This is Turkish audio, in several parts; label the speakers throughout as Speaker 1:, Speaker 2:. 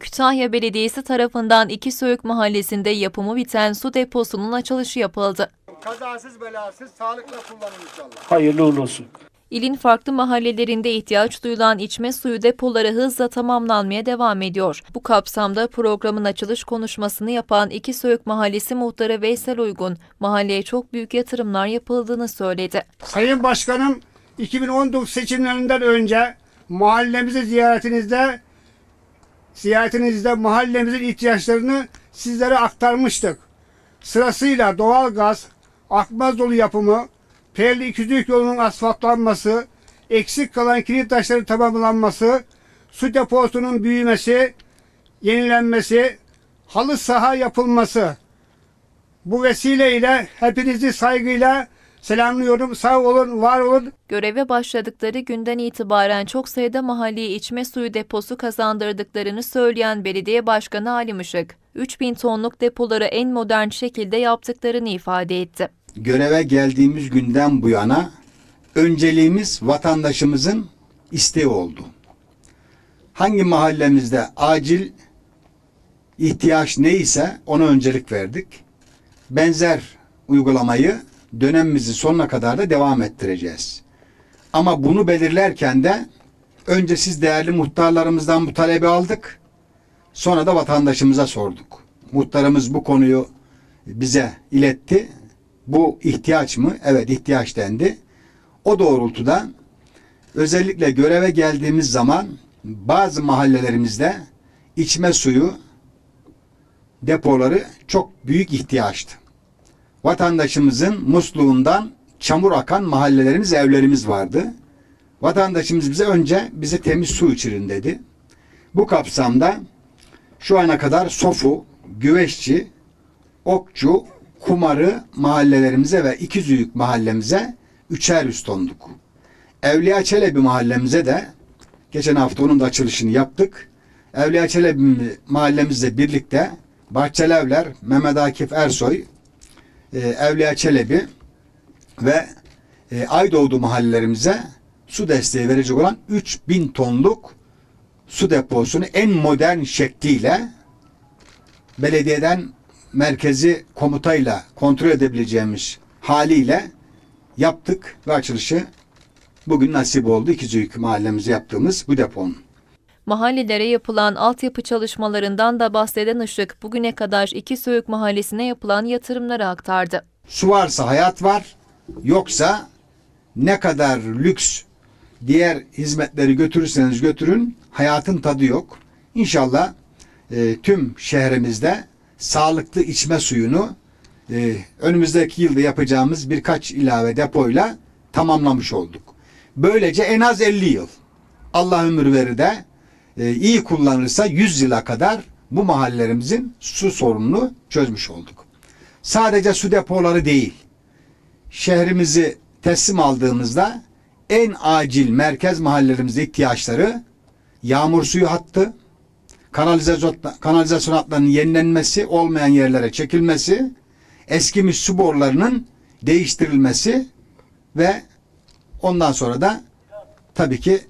Speaker 1: Kütahya Belediyesi tarafından İki Söğüt Mahallesi'nde yapımı biten su deposunun açılışı yapıldı.
Speaker 2: Kazasız belasız sağlıkla kullanın inşallah.
Speaker 3: Hayırlı uğurlu olsun.
Speaker 1: İlin farklı mahallelerinde ihtiyaç duyulan içme suyu depoları hızla tamamlanmaya devam ediyor. Bu kapsamda programın açılış konuşmasını yapan İki Söğüt Mahallesi muhtarı Veysel Uygun, mahalleye çok büyük yatırımlar yapıldığını söyledi.
Speaker 2: Sayın Başkanım 2019 seçimlerinden önce mahallemizi ziyaretinizde ziyaretinizde mahallemizin ihtiyaçlarını sizlere aktarmıştık. Sırasıyla doğalgaz, akmaz dolu yapımı, Perli İkizlik yolunun asfaltlanması, eksik kalan kilit taşların tamamlanması, su deposunun büyümesi, yenilenmesi, halı saha yapılması. Bu vesileyle hepinizi saygıyla selamlıyorum. Sağ olun, var olun.
Speaker 1: Göreve başladıkları günden itibaren çok sayıda mahalleye içme suyu deposu kazandırdıklarını söyleyen Belediye Başkanı Halim Işık, 3000 tonluk depoları en modern şekilde yaptıklarını ifade etti.
Speaker 4: göreve geldiğimiz günden bu yana önceliğimiz vatandaşımızın isteği oldu. Hangi mahallemizde acil ihtiyaç neyse ona öncelik verdik. Benzer uygulamayı dönemimizin sonuna kadar da devam ettireceğiz. Ama bunu belirlerken de önce siz değerli muhtarlarımızdan bu talebi aldık. Sonra da vatandaşımıza sorduk. Muhtarımız bu konuyu bize iletti. Bu ihtiyaç mı? Evet ihtiyaç dendi. O doğrultuda özellikle göreve geldiğimiz zaman bazı mahallelerimizde içme suyu depoları çok büyük ihtiyaçtı. Vatandaşımızın musluğundan çamur akan mahallelerimiz, evlerimiz vardı. Vatandaşımız bize önce bize temiz su içirin dedi. Bu kapsamda şu ana kadar Sofu, Güveççi, Okçu, Kumarı mahallelerimize ve İkizüyük mahallemize üçer üst tonluk. Evliya Çelebi mahallemize de geçen hafta onun da açılışını yaptık. Evliya Çelebi mahallemizle birlikte Bahçelievler, Mehmet Akif Ersoy, e, Evliya Çelebi ve e, Aydoğdu mahallelerimize su desteği verecek olan 3000 tonluk su deposunu en modern şekliyle belediyeden merkezi komutayla kontrol edebileceğimiz haliyle yaptık ve açılışı bugün nasip oldu. İkizüyük mahallemizde yaptığımız bu deponun.
Speaker 1: Mahallelere yapılan altyapı çalışmalarından da bahseden Işık, bugüne kadar İki Söğüt Mahallesi'ne yapılan yatırımları aktardı.
Speaker 4: Su varsa hayat var, yoksa ne kadar lüks diğer hizmetleri götürürseniz götürün hayatın tadı yok. İnşallah e, tüm şehrimizde sağlıklı içme suyunu e, önümüzdeki yılda yapacağımız birkaç ilave depoyla tamamlamış olduk. Böylece en az 50 yıl Allah ömür verir de e, iyi kullanırsa 100 yıla kadar bu mahallelerimizin su sorununu çözmüş olduk. Sadece su depoları değil, şehrimizi teslim aldığımızda en acil merkez mahallelerimizde ihtiyaçları yağmur suyu hattı, kanalizasyon, kanalizasyon hatlarının yenilenmesi, olmayan yerlere çekilmesi, eskimiş su borularının değiştirilmesi ve ondan sonra da tabii ki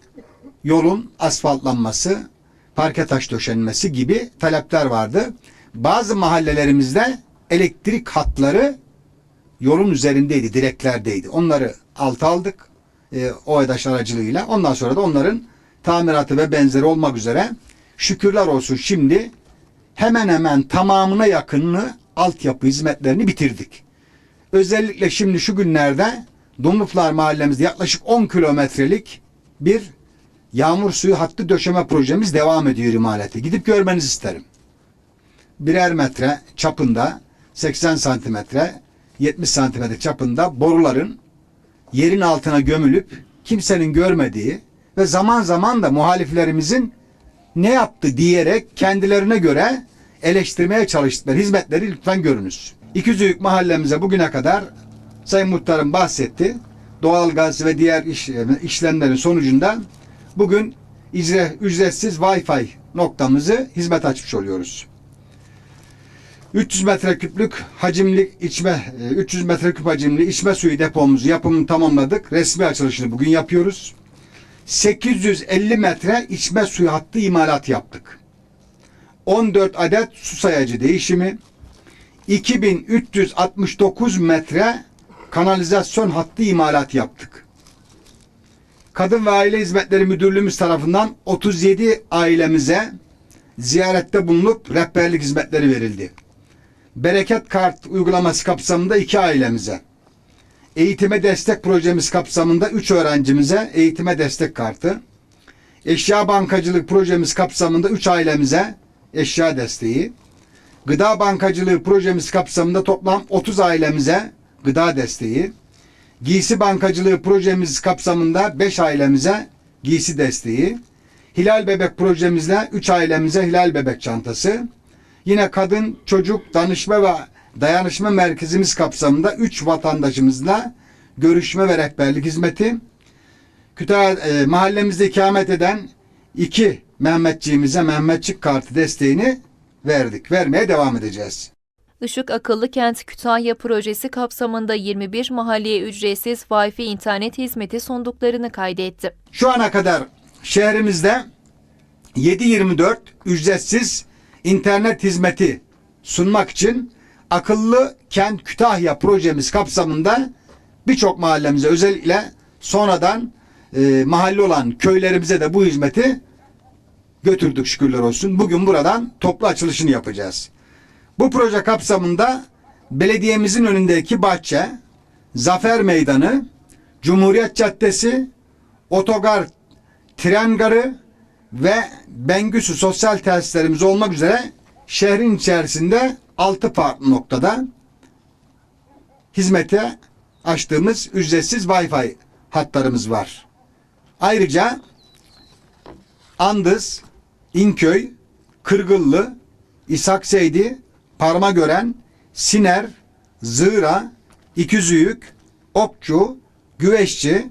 Speaker 4: yolun asfaltlanması, parke taş döşenmesi gibi talepler vardı. Bazı mahallelerimizde elektrik hatları yolun üzerindeydi, direklerdeydi. Onları alt aldık e, OEDAŞ aracılığıyla. Ondan sonra da onların tamiratı ve benzeri olmak üzere şükürler olsun şimdi hemen hemen tamamına yakınını altyapı hizmetlerini bitirdik. Özellikle şimdi şu günlerde Dumluplar mahallemizde yaklaşık 10 kilometrelik bir yağmur suyu hattı döşeme projemiz devam ediyor imalete. Gidip görmenizi isterim. Birer metre çapında 80 santimetre 70 santimetre çapında boruların yerin altına gömülüp kimsenin görmediği ve zaman zaman da muhaliflerimizin ne yaptı diyerek kendilerine göre eleştirmeye çalıştıkları hizmetleri lütfen görünüz. İkizüyük mahallemize bugüne kadar Sayın Muhtarım bahsetti. Doğalgaz ve diğer iş, işlemlerin sonucunda bugün icre, ücretsiz Wi-Fi noktamızı hizmet açmış oluyoruz. 300 metreküplük hacimli içme, e, 300 metreküp hacimli içme suyu depomuzu yapımını tamamladık. Resmi açılışını bugün yapıyoruz. 850 metre içme suyu hattı imalat yaptık. 14 adet su sayacı değişimi, 2369 metre kanalizasyon hattı imalat yaptık. Kadın ve Aile Hizmetleri Müdürlüğümüz tarafından 37 ailemize ziyarette bulunup rehberlik hizmetleri verildi. Bereket Kart uygulaması kapsamında iki ailemize, eğitime destek projemiz kapsamında 3 öğrencimize eğitime destek kartı, eşya bankacılık projemiz kapsamında 3 ailemize eşya desteği, gıda bankacılığı projemiz kapsamında toplam 30 ailemize gıda desteği, giysi bankacılığı projemiz kapsamında 5 ailemize giysi desteği, Hilal Bebek projemizle 3 ailemize Hilal Bebek çantası, yine kadın, çocuk, danışma ve dayanışma merkezimiz kapsamında 3 vatandaşımızla görüşme ve rehberlik hizmeti, Kütahya e, mahallemizde ikamet eden iki Mehmetçiğimize Mehmetçik kartı desteğini verdik. Vermeye devam edeceğiz.
Speaker 1: Işık Akıllı Kent Kütahya projesi kapsamında 21 mahalleye ücretsiz Wi-Fi internet hizmeti sunduklarını kaydetti.
Speaker 4: Şu ana kadar şehrimizde 7-24 ücretsiz internet hizmeti sunmak için akıllı kent Kütahya projemiz kapsamında birçok mahallemize özellikle sonradan e, mahalle olan köylerimize de bu hizmeti götürdük şükürler olsun. Bugün buradan toplu açılışını yapacağız. Bu proje kapsamında belediyemizin önündeki bahçe, Zafer Meydanı, Cumhuriyet Caddesi, otogar, tren garı ve Bengüsü sosyal tesislerimiz olmak üzere şehrin içerisinde 6 farklı noktada hizmete açtığımız ücretsiz Wi-Fi hatlarımız var. Ayrıca Andız, İnköy, Kırgıllı, İsakseydi, Parmagören, Siner, Zığra, İkizüyük, Okçu, Güveşçi,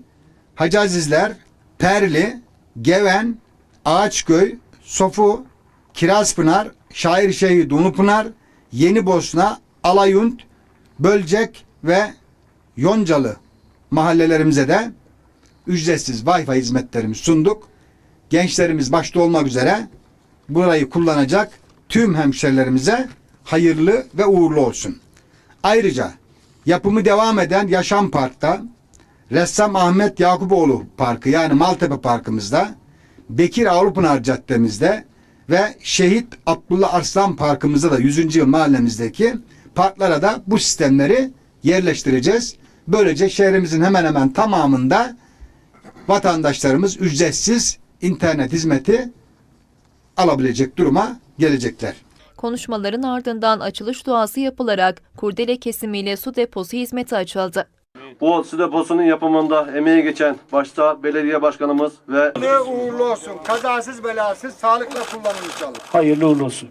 Speaker 4: Hacazizler, Perli, Geven, Ağaçköy, Sofu, Kirazpınar, Şairşehir Dunupınar, Yeni Bosna, Alayunt, Bölcek ve Yoncalı mahallelerimize de ücretsiz Wi-Fi hizmetlerimizi sunduk. Gençlerimiz başta olmak üzere burayı kullanacak tüm hemşerilerimize hayırlı ve uğurlu olsun. Ayrıca yapımı devam eden Yaşam Park'ta Ressam Ahmet Yakuboğlu Parkı yani Maltepe Parkımızda Bekir Avlupınar Caddemizde ve Şehit Abdullah Arslan Parkımızda da 100. yıl mahallemizdeki parklara da bu sistemleri yerleştireceğiz. Böylece şehrimizin hemen hemen tamamında vatandaşlarımız ücretsiz internet hizmeti alabilecek duruma gelecekler.
Speaker 1: Konuşmaların ardından açılış duası yapılarak kurdele kesimiyle su deposu hizmeti açıldı.
Speaker 3: Bu su deposunun yapımında emeği geçen başta belediye başkanımız ve
Speaker 2: Ne uğurlu olsun. Kazasız belasız sağlıkla kullanın inşallah.
Speaker 5: Hayırlı uğurlu olsun.